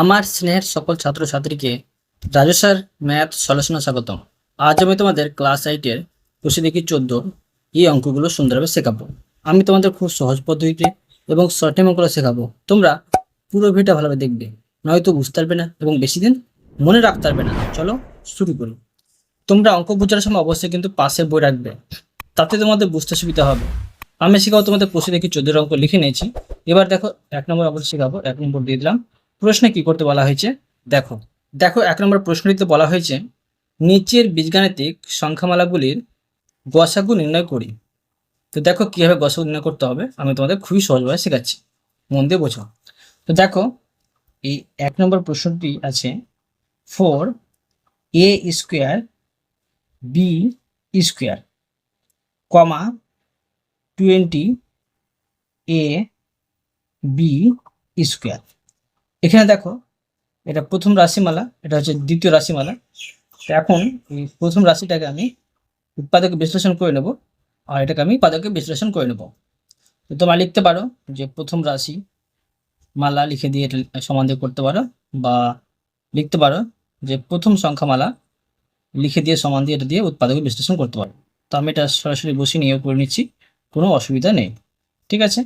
আমার স্নেহের সকল ছাত্রছাত্রীকে রাজু ম্যাথ সলিউশনে স্বাগতম। আজ আমি তোমাদের ক্লাস এইটের কোষে দেখি চোদ্দ এই অঙ্কগুলো সুন্দরভাবে শেখাবো। আমি তোমাদের খুব সহজ পদ্ধতিতে এবং শর্ট অঙ্কগুলো শেখাবো। তোমরা পুরো ভিডিওটা ভালোভাবে দেখবে, নয়তো বুঝতে পারবে না এবং বেশি দিন মনে রাখতে পারবে না। চলো শুরু করি। তোমরা অঙ্ক বোঝার সময় অবশ্যই কিন্তু পাশে বই রাখবে, তাতে তোমাদের বুঝতে সুবিধা হবে। আমি শেখাবো তোমাদের কোষে দেখি চোদ্দ অঙ্ক লিখে নিয়েছি। এবার দেখো এক নম্বর অবশ্যই শেখাবো, এক নম্বর দিয়ে দিলাম। প্রশ্নে কি করতে বলা হয়েছে? দেখো দেখো এক নম্বর প্রশ্নটিতে বলা হয়েছে, নিচের বীজগাণিতিক সংখ্যামালাগুলির গসাগু নির্ণয় করি। তো দেখো কীভাবে গসাগু নির্ণয় করতে হবে, আমি তোমাদের খুবই সহজভাবে শেখাচ্ছি। মন দিয়ে বোঝো। তো দেখো, এই এক নম্বর প্রশ্নটি আছে, four A square B square comma twenty A B square. এখানে দেখো, এটা প্রথম রাশিমালা, এটা হচ্ছে দ্বিতীয় রাশিমালা। তো এখন এই প্রথম রাশিটাকে আমি উৎপাদকে বিশ্লেষণ করে নেব আর এটাকে আমি উৎপাদকে বিশ্লেষণ করে নেব। তো তোমরা লিখতে পারো যে প্রথম রাশি মালা লিখে দিয়ে এটা সমান দিয়ে করতে পারো বা লিখতে পারো যে প্রথম সংখ্যামালা লিখে দিয়ে সমান দিয়ে এটা দিয়ে উৎপাদকে বিশ্লেষণ করতে পারো। তো আমি এটা সরাসরি বসিয়ে নিয়ে করে নিচ্ছি, কোনো অসুবিধা নেই। ঠিক আছে?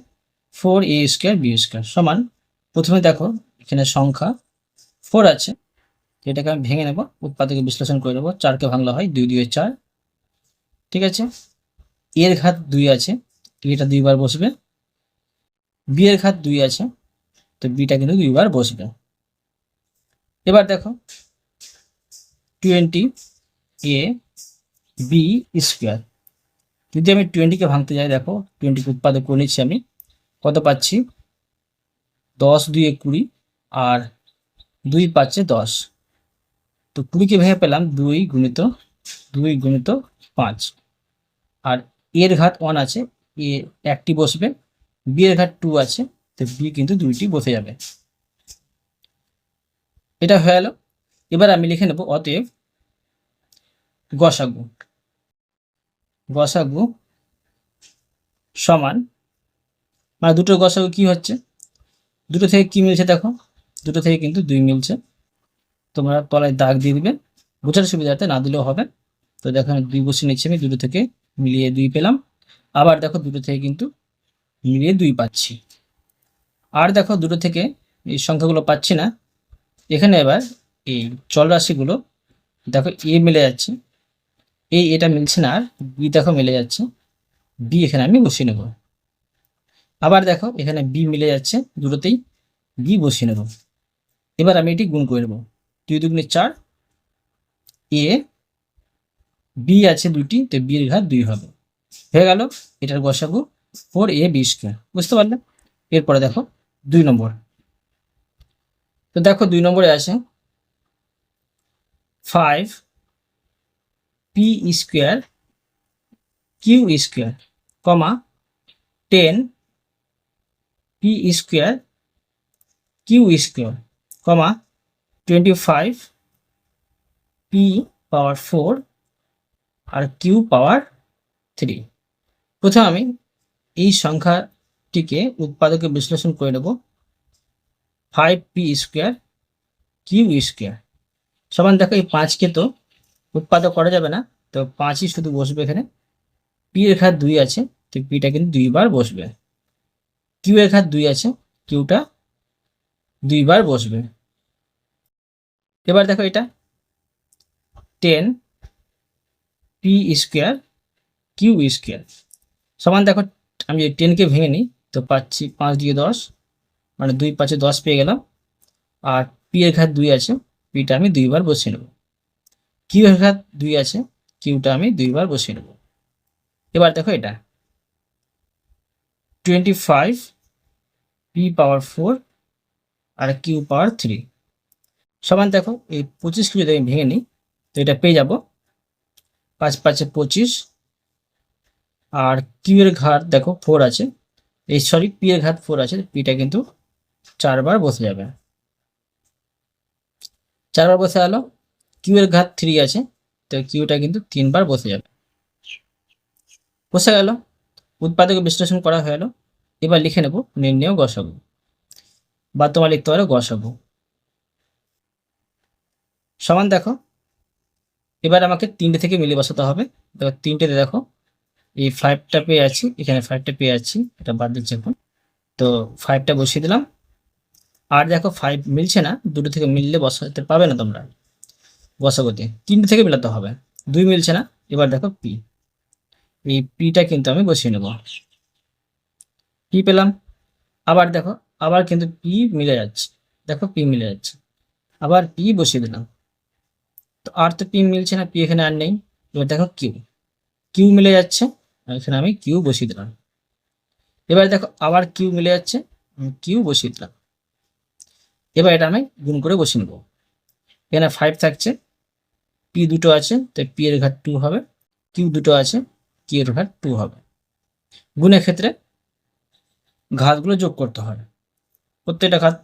Four A square B square সমান, প্রথমে দেখো এখানে সংখ্যা ফোর আছে। এটাকে আমি ভেঙে নেব, উৎপাদকে বিশ্লেষণ করে নেব। চারকে ভাঙলা হয় দুই দুই চার। ঠিক আছে? এর ঘাত দুই আছে এটা দুইবার বসবে। বি এর ঘাত দুই আছে, তো বিটা কিন্তু দুইবার বসবে। এবার দেখো টোয়েন্টি এ বি স্কোয়ার যদি আমি টোয়েন্টিকে ভাঙতে যাই, দেখো টোয়েন্টিকে উৎপাদক করে নিচ্ছি আমি। কত পাচ্ছি? দশ দুই কুড়ি আর দুই পাচ্ছে দশ। তো কুড়িকে ভেঙে পেলাম দুই গুণিত দুই গুণিত পাঁচ। আর এর ঘাত ওয়ান আছে, এ একটি বসবে, বি এর ঘাত টু আছে, তো বি কিন্তু দুইটি বসে যাবে। এটা হয়ে গেল। এবার আমি লিখে নেব অতএব গসাগু। গসাগু সমান মানে দুটো গসাগু কি হচ্ছে? দুটো থেকে কি মিলছে দেখো? দুটো থেকে কিন্তু দুই মিলছে। তোমরা তলায় দাগ দিয়ে দিবে। বোঝার সুবিধাতে না দিলেও হবে। তো দেখো দুই বসে নিচ্ছি আমি, দুটো থেকে মিলিয়ে দুই পেলাম। আবার দেখো দুটো থেকে কিন্তু মিলিয়ে দুই পাচ্ছি। আর দেখো দুটো থেকে এই সংখ্যাগুলো পাচ্ছি না। এখানে এবার এই চল রাশিগুলো দেখো এ মিলে যাচ্ছে। এই এটা মিলছে না আর বি দেখো মিলে যাচ্ছে। বি এখানে আমি বসিয়ে নেব। আবার দেখো এখানে বি মিলে যাচ্ছে দুটোতেই। বি বসিয়ে নেব। এবার আমি এটি গুণ করে নেব। দুই দুগুণে চার, এ, বি আছে দুটি তো বির ঘাত দুই হবে। হয়ে গেল, এটার গসাগু ফোর এ বি স্কোয়ার বুঝতে পারলে? এরপরে দেখো, দুই নম্বর। তো দেখো, দুই নম্বরে আছে five P square Q square comma ten P square Q square comma twenty five P power four আর কিউ পাওয়ার থ্রি প্রথমে আমি এই সংখ্যাটিকে উৎপাদকে বিশ্লেষণ করে নেব। Five P square Q square সমান দেখো এই পাঁচকে তো উৎপাদক করা যাবে না, তো পাঁচই শুধু বসবে এখানে। পি এর ঘাত দুই আছে, তো পিটা কিন্তু দুইবার বসবে। কিউ এর ঘাত দুই আছে কিউটা দুইবার বসবে। এবার দেখো এটা। Ten P square Q square. সমান দেখো, আমি টেনকে ভেঙে নিই, তো পাচ্ছি পাঁচ দিয়ে দশ মানে দুই পাঁচে দশ পেয়ে গেলাম। আর পি এর ঘাত দুই আছে, পিটা আমি দুইবার বসিয়ে নেব। কিউ এর ঘাত দুই আছে, কিউটা আমি দুইবার বসিয়ে নেব। এবার দেখো এটা। Twenty five P power four আর কিউ পাওয়ার থ্রি সমান দেখো, এই পঁচিশকে যদি আমি ভেঙে নিই, তো এটা পেয়ে যাব পাঁচ পাঁচে পঁচিশ। আর কিউ এর ঘাত দেখো ফোর আছে। এই সরি পি এর ঘাত ফোর আছে পিটা কিন্তু চারবার বসে যাবে। চারবার বসে গেল কিউ এর ঘাত থ্রি আছে, তো কিউটা কিন্তু তিনবার বসে যাবে। বসে গেল, উৎপাদক বিশ্লেষণ করা হয়ে গেল। এবার লিখে নেব, নির্ণয় গসাগু। বা তোমার লিখতে পারো গসাগু সমান দেখো। এবার আমাকে তিনটে থেকে মিলে বসাতে হবে। দেখো তিনটেতে দেখো, এই ফাইভটা পেয়ে আছি, এখানে ফাইভটা পেয়ে আছি, এটা বাদ দিচ্ছি এখন। তো ফাইভটা বসিয়ে দিলাম। আর দেখো ফাইভ মিলছে না, দুটো থেকে মিললে বসাতে পাবে না তোমরা। বসাগতি তিনটে থেকে মেলাতে হবে। দুই মিলছে না, এবার দেখো পি এই পিটা কিন্তু আমি বসিয়ে নেব। পি পেলাম। আবার দেখো আবার কিন্তু পি মিলে যাচ্ছে। দেখো পি মিলে যাচ্ছে। আবার পি বসিয়ে দিলাম। তো আর তো পি মিলছে না পি এখানে আর নেই। এবার দেখো কিউ কিউ মিলে যাচ্ছে। এখানে আমি কিউ বসিয়ে দিলাম। এবার দেখো আবার কিউ মিলে যাচ্ছে। কিউ বসিয়ে দিলাম। এবার এটা আমি গুণ করে বসিয়ে নেব। এখানে ফাইভ থাকছে। পি দুটো আছে তো পি এর ঘাট টু হবে। কিউ দুটো আছে কি এর ঘাট টু হবে। গুণের ক্ষেত্রে ঘাতগুলো যোগ করতে হয়। প্রত্যেকটা ঘাত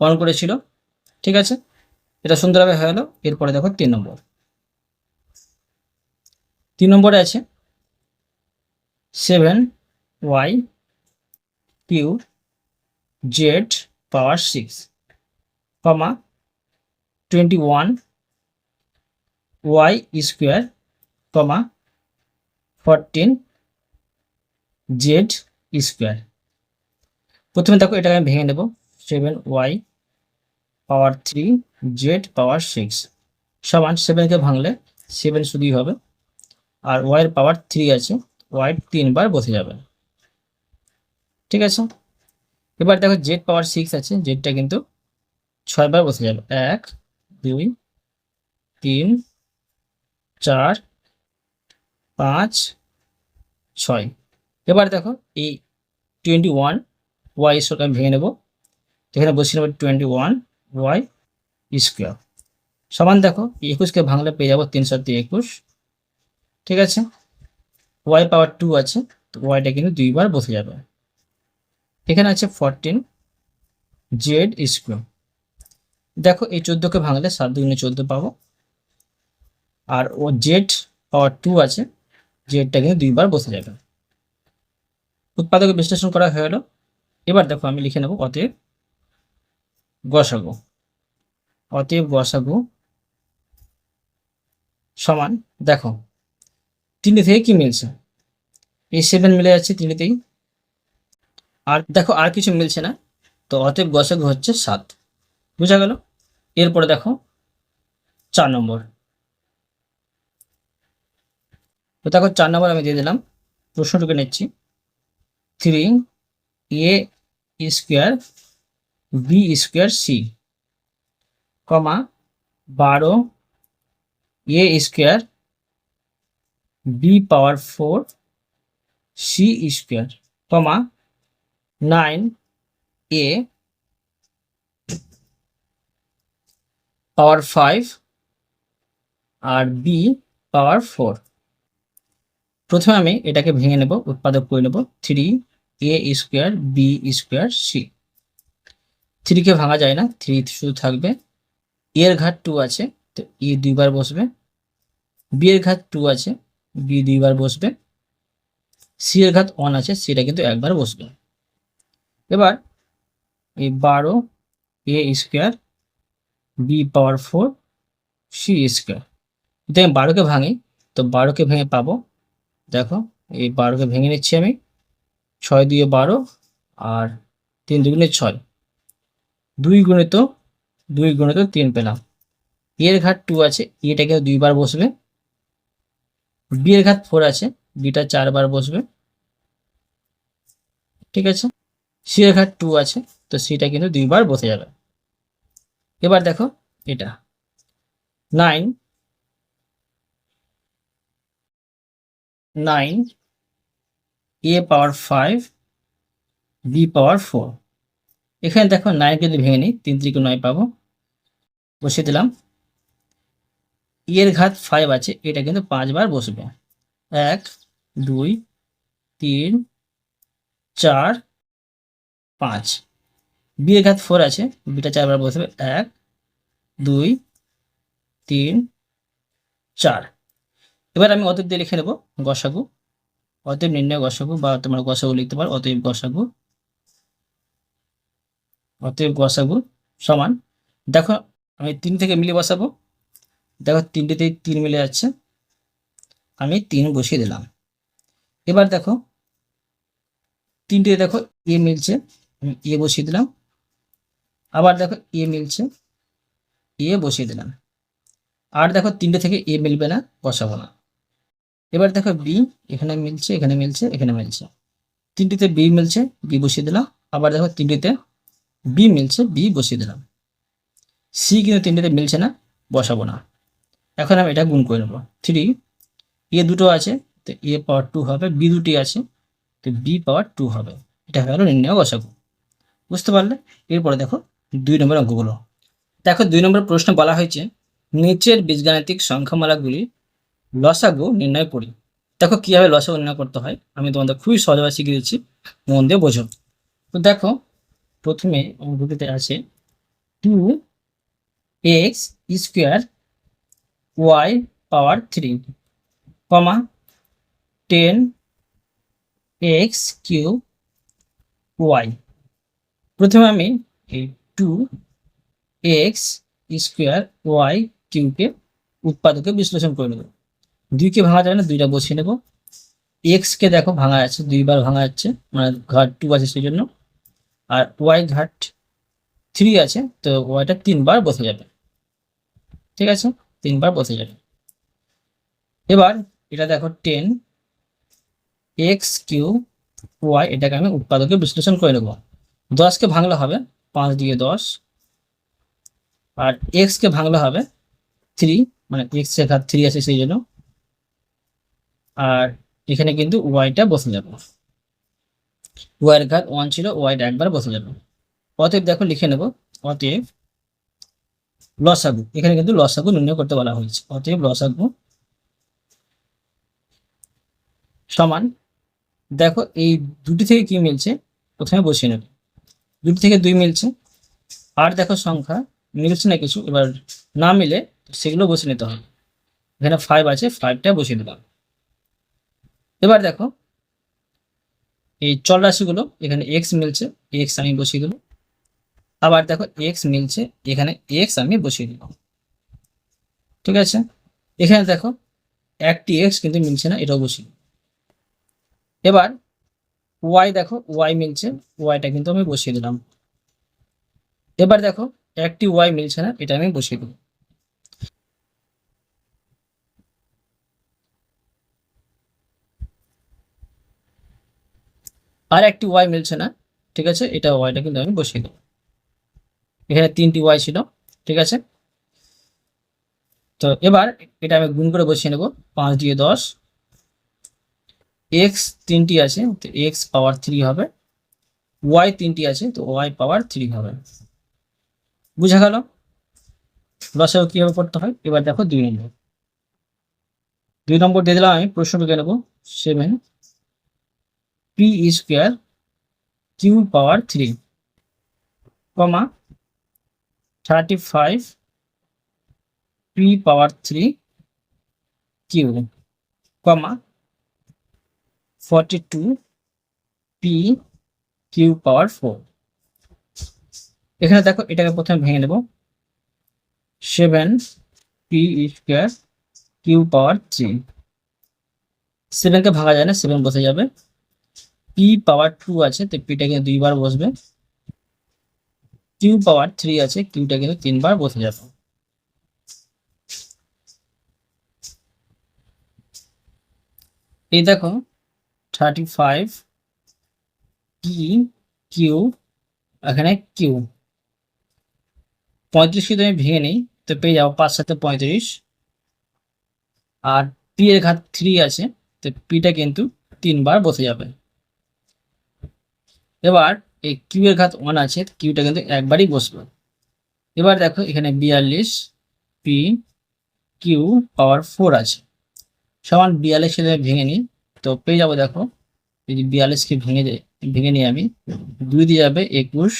অন করেছিল। ঠিক আছে? এটা সুন্দরভাবে হয়ে গেলো। এরপরে দেখো তিন নম্বর। তিন নম্বরে আছে seven Y Q Z power six comma twenty one Y square comma fourteen Z square. প্রথমে দেখো এটাকে আমি ভেঙে নেব। Seven Y power three Z power six সমান সেভেনকে ভাঙলে সেভেন শুধুই হবে। আর ওয়াইয়ের পাওয়ার থ্রি আছে ওয়াই তিনবার বসে যাবে। ঠিক আছে? এবার দেখো জেড পাওয়ার সিক্স আছে জেডটা কিন্তু ছয়বার বসে যাবে এক, দুই, তিন, চার, পাঁচ, ছয়। এবার দেখো এই টোয়েন্টি ওয়ান ওয়াই স্কোয়ারকে আমি ভেঙে নেব। এখানে বসিয়ে নেব টোয়েন্টি ওয়ান ওয়াই স্কোয়ার সমান দেখো একুশকে ভাঙলে পেয়ে যাব তিন সাত একুশ। ঠিক আছে? ওয়াই পাওয়ার টু আছে, তো ওয়াইটা কিন্তু দুইবার বসে যাবে। এখানে আছে ফরটিন জেড স্কোয়ার দেখো, এই চোদ্দোকে ভাঙলে সাত দুগুণে চোদ্দ পাবো। আর ও জেড পাওয়ার টু আছে জেডটা কিন্তু দুইবার বসে যাবে। উৎপাদক বিশ্লেষণ করা হয়ে গেল এবার দেখো আমি লিখে নেব অতএব গসাগু। অতএব গসাগু সমান, দেখো তিনটে থেকে কি মিলছে? এই সেভেন মিলে যাচ্ছে তিনটেতেই আর দেখো, আর কিছু মিলছে না। তো অতএব গসাগু হচ্ছে সাত। বুঝা গেল? এরপরে দেখো, চার নম্বর। তো দেখো, চার নম্বর আমি দিয়ে দিলাম। প্রশ্নটুকু নিচ্ছি। Three A square B square C comma বারো A square B power four C square comma nine A power five R B power four. প্রথমে আমি এটাকে ভেঙে নেব, উৎপাদক করে নেব, three A square B square C থ্রিকে ভাঙা যায় না থ্রি শুধু থাকবে। এর ঘাট টু আছে, তো ই দুইবার বসবে। বি এর ঘাত টু আছে বি দুইবার বসবে। সি এর ঘাত ওয়ান আছে, সিটা কিন্তু একবার বসবে। এবার এই বারো A square B power four C square যদি আমি বারোকে ভাঙি, তো বারোকে ভেঙে পাবো। দেখো, এই বারোকে ভেঙে নিচ্ছি আমি। ছয় দিয়ে বারো আর তিন দুগুণে ছয়। দুই গুণিত দুই গুণিত তিন পেলাম। এর ঘাট টু আছে এটা কিন্তু দুইবার বসবে। বি এর ঘাত ফোর আছে বিটা চারবার বসবে। ঠিক আছে? সি এর ঘাট টু আছে, তো সিটা কিন্তু দুইবার বসে যাবে। এবার দেখো এটা। Nine nine A power five B power four এখানে দেখো নাইন যদি ভেঙে নিই, তিন ত্রিকে নয় পাবো। বসিয়ে দিলাম। এর ঘাত ফাইভ আছে, এটা কিন্তু পাঁচবার বসবে। এক, দুই, তিন, চার, পাঁচ। বি এর ঘাত ফোর আছে বিটা চারবার বসবে। এক, দুই, তিন, চার। এবার আমি অতএব দিয়ে লিখে নেব, গসাগু। অতএব নির্ণয় গসাগু বা তোমার গসাগু লিখতে পারো, অতএব গসাগু। অতএব গসাগু সমান। দেখো, আমি তিন থেকে মিলে বসাবো। দেখো, তিনটেতেই তিন মিলে যাচ্ছে। আমি তিন বসিয়ে দিলাম। এবার দেখো, তিনটে দেখো, এ মিলছে। আমি এ বসিয়ে দিলাম। আবার দেখো, এ মিলছে। এ বসিয়ে দিলাম। আর দেখো, তিনটে থেকে এ মিলবে না, বসাবো না। এবার দেখো বি এখানে মিলছে এখানে মিলছে এখানে মিলছে। তিনটিতে বি মিলছে বি বসিয়ে দিলাম। আবার দেখো তিনটিতে বি মিলছে বি বসিয়ে দিলাম। সি কিন্তু তিনটিতে মিলছে না, বসাবো না। এখন আমি এটা গুণ করে নেব। থ্রি, এ দুটো আছে, তো এ পাওয়ার টু হবে, বি দুটি আছে, তো বি পাওয়ার টু হবে। এটা হলো নির্ণয় বসাবো। বুঝতে পারলে? এরপরে দেখো দুই নম্বর অঙ্কগুলো। দেখো দুই নম্বর প্রশ্ন বলা হয়েছে, নিচের বীজগাণিতিক সংখ্যামালাগুলি লসাগু নির্ণয় করি। দেখো কীভাবে লসাগু নির্ণয় করতে হয়, আমি তোমাদের খুবই সহজভাবে শিখিয়ে দিচ্ছি। মন দিয়ে বোঝো। তো দেখো, প্রথমে অঙ্কটিতে আছে two X square Y power three comma ten X Q Y প্রথমে আমি এই টু এক্স স্কোয়ার ওয়াই কিউকে উৎপাদকে বিশ্লেষণ করে নেব। দুইকে ভাঙা যাবে না, দুইটা বসিয়ে নেব। এক্সকে দেখো ভাঙা আছে দুইবার ভাঙা যাচ্ছে মানে ঘাট টু আছে সেই জন্য আর ওয়াই ঘাট থ্রি আছে, তো ওয়াইটা তিনবার বসে যাবে। ঠিক আছে? তিনবার বসে যাবে। এবার এটা দেখো টেন এক্স কিউ ওয়াই এটাকে আমি উৎপাদকে বিশ্লেষণ করে নেব। দশকে ভাঙলে হবে, পাঁচ দিয়ে দশ। আর এক্সকে ভাঙলে হবে থ্রি মানে এক্স ঘাত থ্রি আছে সেই জন্য আর এখানে কিন্তু ওয়াইটা বসে যাবে। ওয়াইয়ের ঘাত ওয়ান ছিল ওয়াইটা একবার বসে যাবে। অতএব দেখো লিখে নেব, অতএব লসাগু, এখানে কিন্তু লসাগু নির্ণয় করতে বলা হয়েছে। অতএব লসাগু সমান, দেখো এই দুটি থেকে কি মিলছে? প্রথমে বসিয়ে নেবে। দুটি থেকে দুই মিলছে। আর দেখো সংখ্যা, মিলছে না কিছু, এবার না মিলে সেগুলো বসে নিতে হবে। এখানে ফাইভ আছে ফাইভটা বসিয়ে দিলাম এবার দেখো, এই চল রাশিগুলো এখানে এক্স মিলছে এক্স আমি বসিয়ে দিলাম আবার দেখো এক্স মিলছে, এখানে এক্স আমি বসিয়ে দিলাম ঠিক আছে? এখানে দেখো, একটি এক্স কিন্তু মিলছে না, এটাও বসিয়ে এবার ওয়াই দেখো ওয়াই মিলছে ওয়াইটা কিন্তু আমি বসিয়ে দিলাম। এবার দেখো, একটি ওয়াই মিলছে না, এটা আমি বসিয়ে দেবো। আর একটি ওয়াই মিলছে না, ঠিক আছে? এটা ওয়াইটা কিন্তু আমি বসিয়ে দেবো। এখানে তিনটি ওয়াই ছিল, ঠিক আছে? তো এবার এটা আমি গুণ করে বসিয়ে নেব, পাঁচ দিয়ে দশ। এক্স তিনটি আছে, তো এক্স পাওয়ার থ্রি হবে। ওয়াই তিনটি আছে, তো ওয়াই পাওয়ার থ্রি হবে। বুঝা গেল? লসাগু কীভাবে করতে হয়? এবার দেখো দুই নম্বর। দুই নম্বর দিয়ে দিলাম আমি প্রশ্ন লিখে নেব seven P square Q power three comma thirty five P power three Q comma forty two P Q power four এখানে দেখো এটাকে প্রথমে ভেঙে নেব seven P square Q power three সেভেনকে ভাঙা যায় না সেভেন বসে যাবে। পি পাওয়ার টু আছে, তো পিটা কিন্তু দুইবার বসবে। কিউ পাওয়ার থ্রি আছে কিউটা কিন্তু তিনবার বসে যাবে। এই দেখো থার্টি ফাইভ পি কিউ এখানে কিউ পঁয়ত্রিশকে তুমি ভেঙে নিই, তো পেয়ে যাব পাঁচ সাথে পঁয়ত্রিশ। আর পি এর ঘাত থ্রি আছে, তো পিটা কিন্তু তিনবার বসে যাবে। এবার এই কিউ এর ঘাত ওয়ান আছে কিউটা কিন্তু একবারই বসবে। এবার দেখো এখানে বিয়াল্লিশ পি কিউ পাওয়ার ফোর আছে। সমান বিয়াল্লিশ ভেঙে নিই। তো পেয়ে যাব দেখো, যদি বিয়াল্লিশকে ভেঙে যায় ভেঙে নিই আমি, দুই দিয়ে যাবে একুশ,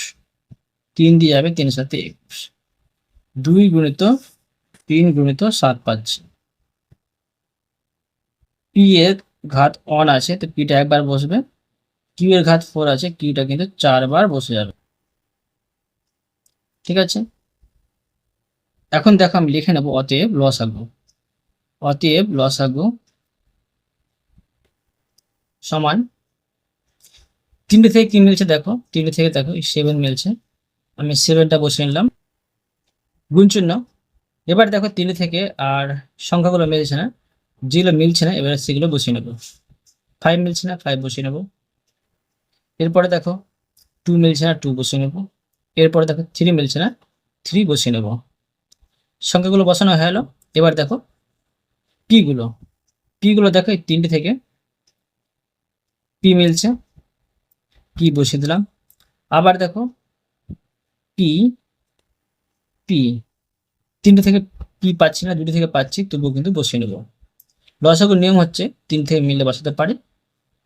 তিন দিয়ে যাবে তিন সাথে একুশ। দুই গুণিত তিন গুণিত সাত পাচ্ছি। পি এর ঘাত অন আছে, তো পিটা একবার বসবে। কিউ এর ঘাত ফোর আছে কিউটা কিন্তু চারবার বসে যাবে। ঠিক আছে? এখন দেখো আমি লিখে নেব অতএব লসাগু। অতএব লসাগু সমান তিনটে থেকে কি মিলছে দেখো তিনটে থেকে দেখো সেভেন মিলছে। আমি সেভেনটা বসে নিলাম। গুণ চিহ্ন। এবার দেখো তিনটে থেকে আর সংখ্যাগুলো মিলছে না, যেগুলো মিলছে না, এবারে সেগুলো বসিয়ে নেব। ফাইভ মিলছে না ফাইভ বসিয়ে নেব। এরপরে দেখো টু মিলছে না টু বসিয়ে নেব। এরপরে দেখো থ্রি মিলছে না থ্রি বসিয়ে নেব। সংখ্যাগুলো বসানো হয়ে গেলো। এবার দেখো পিগুলো পিগুলো দেখো এই তিনটে থেকে পি মিলছে। পি বসিয়ে দিলাম। আবার দেখো পি পি তিনটে থেকে পি পাচ্ছি না, দুটো থেকে পাচ্ছি, তবুও কিন্তু বসিয়ে নেব। লসাগুর নিয়ম হচ্ছে তিন থেকে মিললে বসাতে পারি।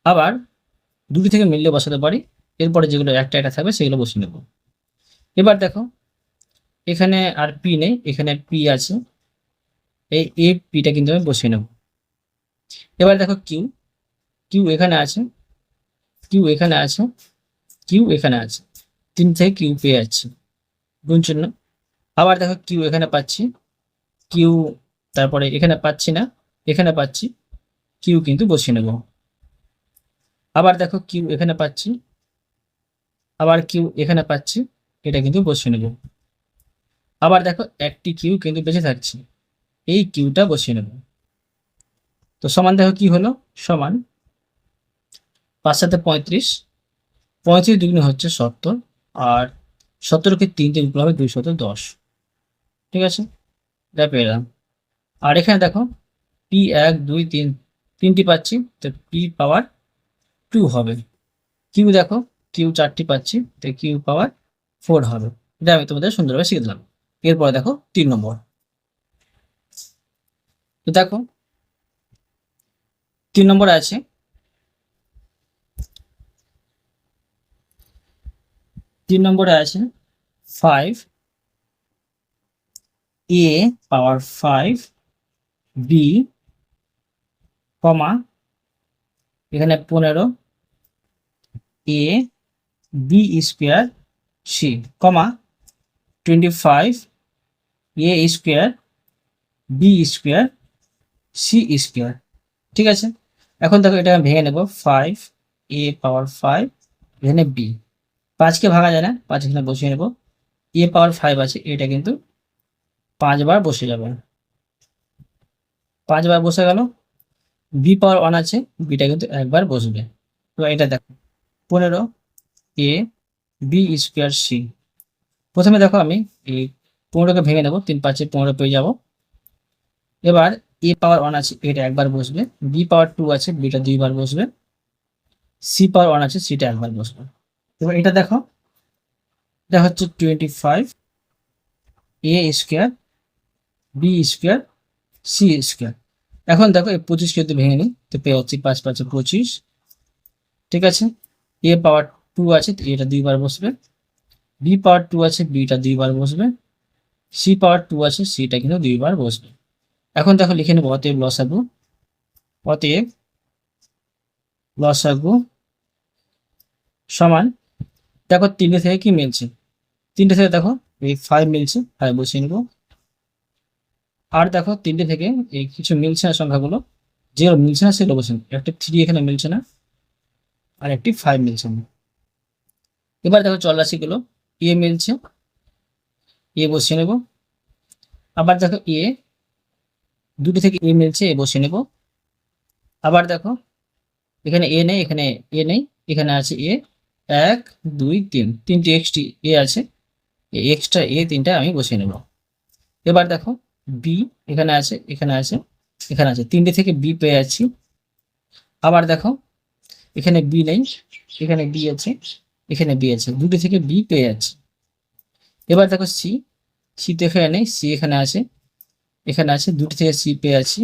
আবার দুটি থেকে মিললে বসাতে পারি। এরপরে যেগুলো একটা একটা থাকবে সেগুলো বসিয়ে নেব। এবার দেখো, এখানে আর পি নেই, এখানে পি আছে। এই এ পিটা কিন্তু আমি বসিয়ে নেব। এবার দেখো কিউ কিউ এখানে আছে কিউ এখানে আছে কিউ এখানে আছে। তিন থেকে কিউ পেয়ে যাচ্ছি। গুণ চিহ্ন। আবার দেখো কিউ এখানে পাচ্ছি। কিউ তারপরে এখানে পাচ্ছি না, এখানে পাচ্ছি। কিউ কিন্তু বসিয়ে নেব। আবার দেখো কিউ এখানে পাচ্ছি। আবার কিউ এখানে পাচ্ছি, এটা কিন্তু বসিয়ে নেব। আবার দেখো একটি কিউ কিন্তু বেঁচে থাকছে, এই কিউটা বসিয়ে নেব। তো সমান দেখো কি হলো? সমান পাঁচ সাথে পঁয়ত্রিশ পঁয়ত্রিশ দুগুণে হচ্ছে সত্তর, আর সত্তরকে তিন গুণ হবে দুইশত দশ। ঠিক আছে? এটা পেলাম আর এখানে দেখো, পি এক, দুই, তিন, তিনটি পাচ্ছি, তো পি পাওয়ার টু হবে। কিউ দেখো কিউ চারটি পাচ্ছি তো কিউ পাওয়ার ফোর হবে। এটা আমি তোমাদের সুন্দরভাবে শিখে দিলাম। এরপরে দেখো তিন নম্বর। তো দেখো, তিন নম্বরে আছে। তিন নম্বরে আছে five A power five B comma এখানে পনেরো A B square C comma twenty five A square B square C square ঠিক আছে? এখন দেখো এটা আমি ভেঙে নেব। ফাইভ এ পাওয়ার ফাইভ এখানে বি পাঁচকে ভাঙা যায় না, পাঁচ এখানে বসিয়ে নেব। এ পাওয়ার ফাইভ আছে, এটা কিন্তু পাঁচবার বসে যাবে। পাঁচবার বসে গেল। বি পাওয়ার ওয়ান আছে বিটা কিন্তু একবার বসবে। তো এটা দেখো। পনেরো, এ, বি স্কোয়ার সি। প্রথমে দেখো আমি এই পনেরোকে ভেঙে নেব, তিন পাঁচে পনেরো পেয়ে যাব। এবার এ পাওয়ার ওয়ান আছে, এটা একবার বসবে। বি পাওয়ার টু আছে, বিটা দুইবার বসবে। সি পাওয়ার ওয়ান আছে, সিটা একবার বসবে। এবার এটা দেখো, এটা হচ্ছে twenty five A square, B square, C square. এখন দেখো, এই পঁচিশ যদি ভেঙে নিই, তো পেয়ে হচ্ছে পাঁচ পাঁচে পঁচিশ। ঠিক আছে? এ পাওয়ার টু আছে এটা দুইবার বসবে। বি পাওয়ার টু আছে বিটা দুইবার বসবে। সি পাওয়ার টু আছে সিটা কিন্তু দুইবার বসবে। এখন দেখো লিখে নেব, অতএব লসাগু অতএব লসাগু সমান, দেখো তিনটে থেকে কি মিলছে? তিনটে থেকে দেখো, এই ফাইভ মিলছে ফাইভ বসিয়ে নেব। আর দেখো তিনটে থেকে এই কিছু মিলছে না সংখ্যাগুলো, যেগুলো মিলছে না সেগুলো বসে একটি থ্রি এখানে মিলছে না। আর একটি ফাইভ মিলছে এবার দেখো চল রাশিগুলো এ মিলছে। এ বসিয়ে নেব। আবার দেখো এ দুটো থেকে এ মিলছে এ বসিয়ে নেব। আবার দেখো, এখানে এ নেই, এখানে এ নেই, এখানে আছে এ এক, দুই, তিন। তিনটি এক্সটি এ আছে। এক্সট্রা এ তিনটা আমি বসিয়ে নেব। এবার দেখো বি এখানে আছে এখানে আছে এখানে আছে। তিনটে থেকে বি পেয়ে যাচ্ছি। আবার দেখো এখানে বি নেই, এখানে বি আছে, এখানে বি আছে। দুটো থেকে বি পেয়ে যাচ্ছে। এবার দেখো সি সি তো এখানে নেই সি এখানে আছে এখানে আছে, দুটো থেকে সি পেয়ে আছি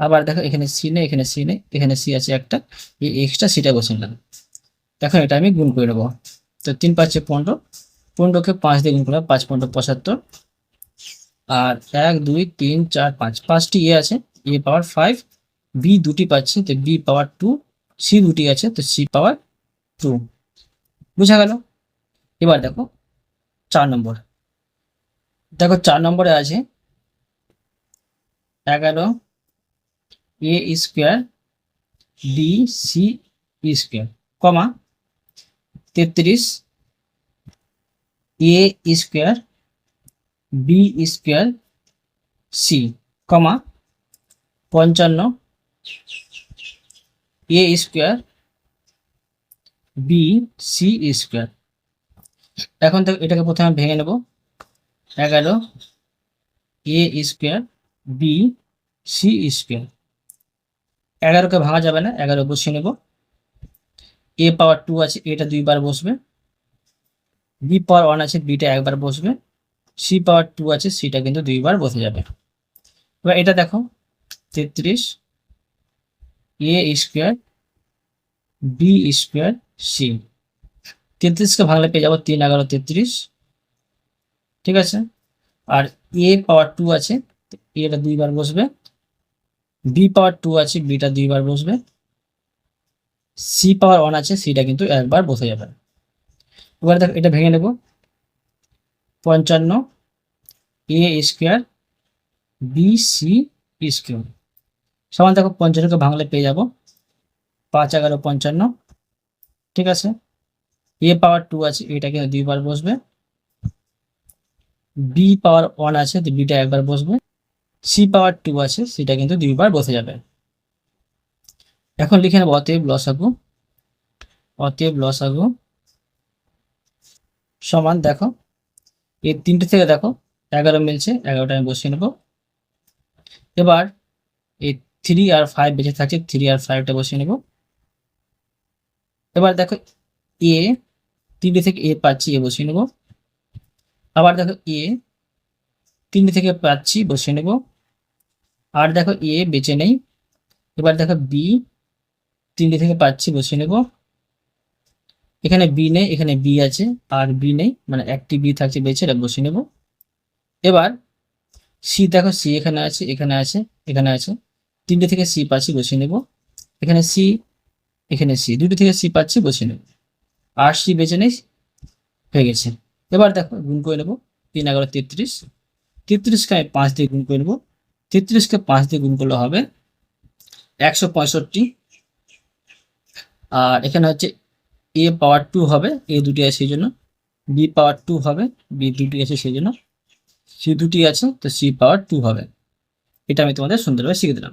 আবার দেখো এখানে সি নেই, এখানে সি নেই, এখানে সি আছে একটা, এই এক্সট্রা সিটা বসে নিলাম এখন এটা আমি গুণ করে নেব। তো তিন পাঁচে পনেরো, পনেরোকে পাঁচ দিয়ে গুণ করলাম, পাঁচ পনেরো পঁচাত্তর। আর এক, দুই, তিন, চার, পাঁচ, পাঁচটি এ আছে এ পাওয়ার ফাইভ বি দুটি পাচ্ছি, তো বি পাওয়ার টু সি দুটি আছে, তো সি পাওয়ার টু। বুঝা গেল? এবার দেখো, চার নম্বর। দেখো, চার নম্বরে আছে এগারো A square B C square, comma তেত্রিশ A square B square C, comma পঞ্চান্ন A square B C square এখন এটাকে প্রথমে ভেঙে নেব। এগারো A square B C square এগারোকে ভাঙা যাবে না, এগারো বসিয়ে নেব। এ পাওয়ার টু আছে, এটা দুইবার বসবে। বি পাওয়ার ওয়ান আছে বিটা একবার বসবে। সি পাওয়ার টু আছে সিটা কিন্তু দুইবার বসে যাবে। এবার এটা দেখো, তেত্রিশ। A square B square C তেত্রিশকে ভাঙলে পেয়ে যাব তিন, এগারো, তেত্রিশ। ঠিক আছে? আর এ পাওয়ার টু আছে এটা দুইবার বসবে। বি পাওয়ার টু আছে বিটা দুইবার বসবে। সি পাওয়ার ওয়ান আছে সিটা কিন্তু একবার বসে যাবে। এবার দেখো, এটা ভেঙে নেব। পঞ্চান্ন A square B C square সমান দেখো পঞ্চান্নকে ভাঙলে পেয়ে যাব পাঁচ এগারো পঞ্চান্ন। ঠিক আছে? এ পাওয়ার টু আছে এটা কিন্তু দুইবার বসবে। বি পাওয়ার ওয়ান আছে, তো বিটা একবার বসবে। সি পাওয়ার টু আছে, সেটা কিন্তু দুইবার বসে যাবে। এখন লিখে নেব অতএব লসাগু। অতএব লসাগু। সমান দেখো, এই তিনটে থেকে দেখো, এগারো মিলছে, এগারোটা আমি বসিয়ে নেব। এবার এই থ্রি আর ফাইভ বেঁচে থাকছে থ্রি আর ফাইভটা বসিয়ে নেব। এবার দেখো এ তিনটে থেকে এ পাচ্ছি এ বসিয়ে নেব। আবার দেখো এ তিনটে থেকে পাচ্ছি, বসিয়ে নেব। আর দেখো এ বেঁচে নেই। এবার দেখো বি তিনটে থেকে পাচ্ছি, বসিয়ে নেব। এখানে বি নেই, এখানে বি আছে, আর বি নেই মানে একটি বি থাকছে বেঁচে, এটা বসিয়ে নেব। এবার সি দেখো সি এখানে আছে এখানে আছে এখানে আছে। তিনটে থেকে সি পাচ্ছি, বসিয়ে নেব। এখানে সি এখানে সি। দুটো থেকে সি পাচ্ছি, বসিয়ে নেব। আর সি বেঁচে নেই, হয়ে গেছে। এবার দেখো, গুণ করে নেব। তিন এগারো তেত্রিশ। তেত্রিশকে আমি পাঁচ দিয়ে গুণ করে নেব। তেত্রিশকে পাঁচ দিয়ে গুণ করলে হবে একশো পঁয়ষট্টি। আর এখানে হচ্ছে এ পাওয়ার টু হবে, এ দুটি আছে সেই জন্য। বি পাওয়ার টু হবে, বি দুটি আছে সেই জন্য। সি দুটি আছে, তো সি পাওয়ার টু হবে। এটা আমি তোমাদের সুন্দরভাবে শিখে দিলাম।